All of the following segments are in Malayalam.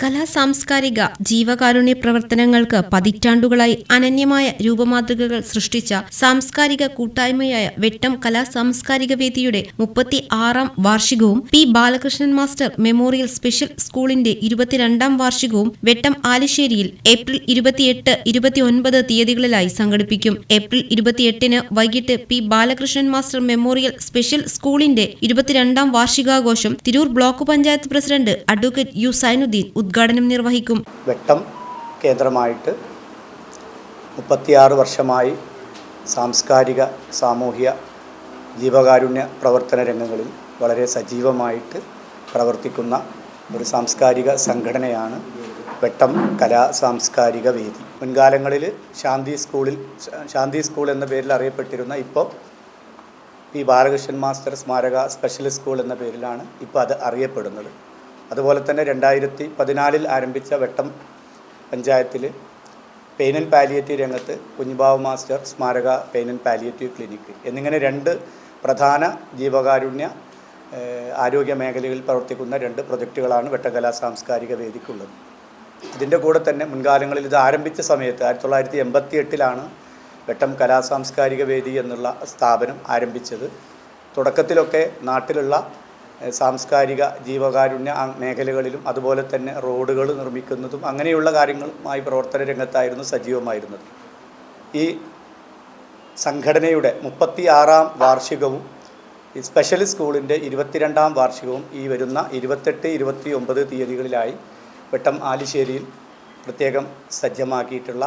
കലാ സാംസ്കാരിക ജീവകാരുണ്യ പ്രവർത്തനങ്ങൾക്ക് പതിറ്റാണ്ടുകളായി അനന്യമായ രൂപമാതൃകകൾ സൃഷ്ടിച്ച സാംസ്കാരിക കൂട്ടായ്മയായ വെട്ടം കലാ സാംസ്കാരിക വേദിയുടെ മുപ്പത്തി ആറാം വാർഷികവും P Balakrishnan master memorial special സ്കൂളിന്റെ ഇരുപത്തിരണ്ടാം വാർഷികവും വെട്ടം ആലിശ്ശേരിയിൽ ഏപ്രിൽ ഇരുപത്തിയെട്ട് ഇരുപത്തിയൊൻപത് തീയതികളിലായി സംഘടിപ്പിക്കും. ഏപ്രിൽ ഇരുപത്തിയെട്ടിന് വൈകിട്ട് P Balakrishnan master memorial special സ്കൂളിന്റെ ഇരുപത്തിരണ്ടാം വാർഷികാഘോഷം Tirur block panchayat president advocate U Zainuddin Vettom നിർവഹിക്കും. വെട്ടം കേന്ദ്രമായിട്ട് മുപ്പത്തിയാറ് വർഷമായി സാംസ്കാരിക സാമൂഹ്യ ജീവകാരുണ്യ പ്രവർത്തന രംഗങ്ങളിൽ വളരെ സജീവമായിട്ട് പ്രവർത്തിക്കുന്ന ഒരു സാംസ്കാരിക സംഘടനയാണ് വെട്ടം കലാ സാംസ്കാരിക വേദി. മുൻകാലങ്ങളിൽ ശാന്തി സ്കൂളിൽ ശാന്തി സ്കൂൾ എന്ന പേരിൽ അറിയപ്പെട്ടിരുന്ന ഇപ്പോൾ പി ബാലകൃഷ്ണൻ മാസ്റ്റർ സ്മാരക സ്പെഷ്യൽ സ്കൂൾ എന്ന പേരിലാണ് ഇപ്പോൾ അത് അറിയപ്പെടുന്നത്. അതുപോലെ തന്നെ രണ്ടായിരത്തി പതിനാലിൽ ആരംഭിച്ച വെട്ടം പഞ്ചായത്തിൽ പെയിൻ ആൻഡ് പാലിയേറ്റീവ് രംഗത്ത് കുഞ്ഞുബാബു മാസ്റ്റർ സ്മാരക പെയിൻ ആൻഡ് പാലിയേറ്റീവ് ക്ലിനിക്ക് എന്നിങ്ങനെ രണ്ട് പ്രധാന ജീവകാരുണ്യ ആരോഗ്യ മേഖലയിൽ പ്രവർത്തിക്കുന്ന രണ്ട് പ്രൊജക്റ്റുകളാണ് വെട്ടകലാ സാംസ്കാരിക വേദിക്കുള്ളത്. ഇതിന്റെ കൂടെ തന്നെ മുൻകാലങ്ങളിൽ ഇത് ആരംഭിച്ച സമയത്ത് ആയിരത്തി തൊള്ളായിരത്തി എൺപത്തി എട്ടിലാണ് വെട്ടം കലാ സാംസ്കാരിക വേദി എന്നുള്ള സ്ഥാപനം ആരംഭിച്ചത്. തുടക്കത്തിലൊക്കെ നാട്ടിലുള്ള സാംസ്കാരിക ജീവകാരുണ്യ മേഖലകളിലും അതുപോലെ തന്നെ റോഡുകൾ നിർമ്മിക്കുന്നതും അങ്ങനെയുള്ള കാര്യങ്ങളുമായി പ്രവർത്തന രംഗത്തായിരുന്നു സജീവമായിരുന്നത്. ഈ സംഘടനയുടെ മുപ്പത്തി ആറാം വാർഷികവും സ്പെഷ്യൽ സ്കൂളിന്റെ ഇരുപത്തിരണ്ടാം വാർഷികവും ഈ വരുന്ന ഇരുപത്തെട്ട് ഇരുപത്തി ഒമ്പത് തീയതികളിലായി വെട്ടം ആലിശ്ശേരിയിൽ പ്രത്യേകം സജ്ജമാക്കിയിട്ടുള്ള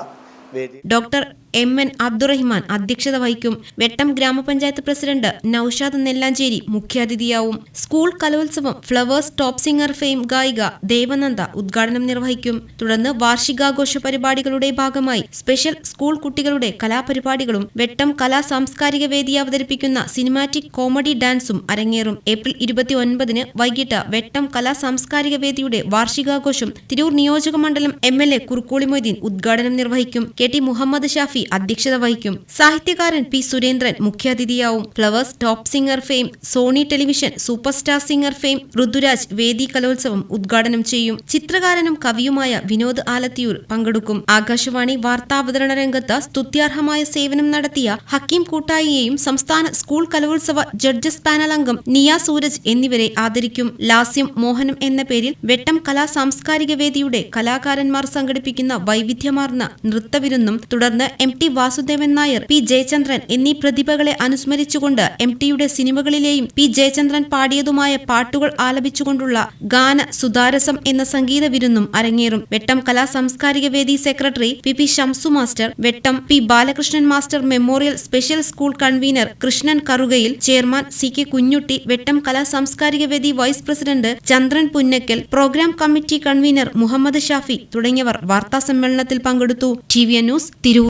വേദി ഡോക്ടർ എം എൻ അബ്ദുറഹിമാൻ അധ്യക്ഷത വഹിക്കും. വെട്ടം ഗ്രാമപഞ്ചായത്ത് president Noushad Nellancheri മുഖ്യാതിഥിയാവും. School Kalolsavam Flowers top singer fame ഗായിക ദേവനന്ദ ഉദ്ഘാടനം നിർവഹിക്കും. തുടർന്ന് വാർഷികാഘോഷ പരിപാടികളുടെ ഭാഗമായി സ്പെഷ്യൽ സ്കൂൾ കുട്ടികളുടെ കലാപരിപാടികളും വെട്ടം കലാ സാംസ്കാരിക വേദി അവതരിപ്പിക്കുന്ന സിനിമാറ്റിക് കോമഡി ഡാൻസും അരങ്ങേറും. ഏപ്രിൽ ഇരുപത്തി ഒൻപതിന് വൈകിട്ട് വെട്ടം കലാ സാംസ്കാരിക വേദിയുടെ വാർഷികാഘോഷം തിരൂർ നിയോജക മണ്ഡലം M L A Kurukkoli Moideen ഉദ്ഘാടനം നിർവഹിക്കും. കെ ടി മുഹമ്മദ് ഷാഫി അധ്യക്ഷത വഹിക്കും. സാഹിത്യകാരൻ P Surendran മുഖ്യാതിഥിയാവും. Flowers top singer fame Sony television super star singer fame Rithuraj വേദി കലോത്സവം ഉദ്ഘാടനം ചെയ്യും. ചിത്രകാരനും കവിയുമായ വിനോദ് ആലത്തിയൂർ പങ്കെടുക്കും. ആകാശവാണി വാർത്താവതരണ രംഗത്ത് സ്തുത്യാർഹമായ സേവനം നടത്തിയ ഹക്കീം കൂട്ടായിയെയും സംസ്ഥാന സ്കൂൾ കലോത്സവ ജഡ്ജസ് പാനൽ അംഗം നിയ സൂരജ് എന്നിവരെ ആദരിക്കും. ലാസ്യം മോഹനം എന്ന പേരിൽ വെട്ടം കലാ സാംസ്കാരിക വേദിയുടെ കലാകാരന്മാർ സംഘടിപ്പിക്കുന്ന വൈവിധ്യമാർന്ന നൃത്തവിരുന്നും തുടർന്ന് M T Vasudevan Nair P. Jayachandran എന്നീ പ്രതിഭകളെ അനുസ്മരിച്ചുകൊണ്ട് എം. ടിയുടെ സിനിമകളിലെയും പി. ജയചന്ദ്രൻ പാടിയതുമായ പാട്ടുകൾ ആലപിച്ചുകൊണ്ടുള്ള ഗാന സുതാരസം എന്ന സംഗീത വിരുന്നും അരങ്ങേറും. Vettom Kala Samskarika Vedi secretary P. P. Shamsu master Vettom P. Balakrishnan master memorial special school convener Krishnan Karukayil chairman C. K. Kunhutty Vettom Kala Samskarika Vedi vice president Chandran Punnakkal programme committee convener Muhammad Shafi തുടങ്ങിയവർ വാർത്താ സമ്മേളനത്തിൽ പങ്കെടുത്തു. ടി. വി. ന്യൂസ് തിരൂർ.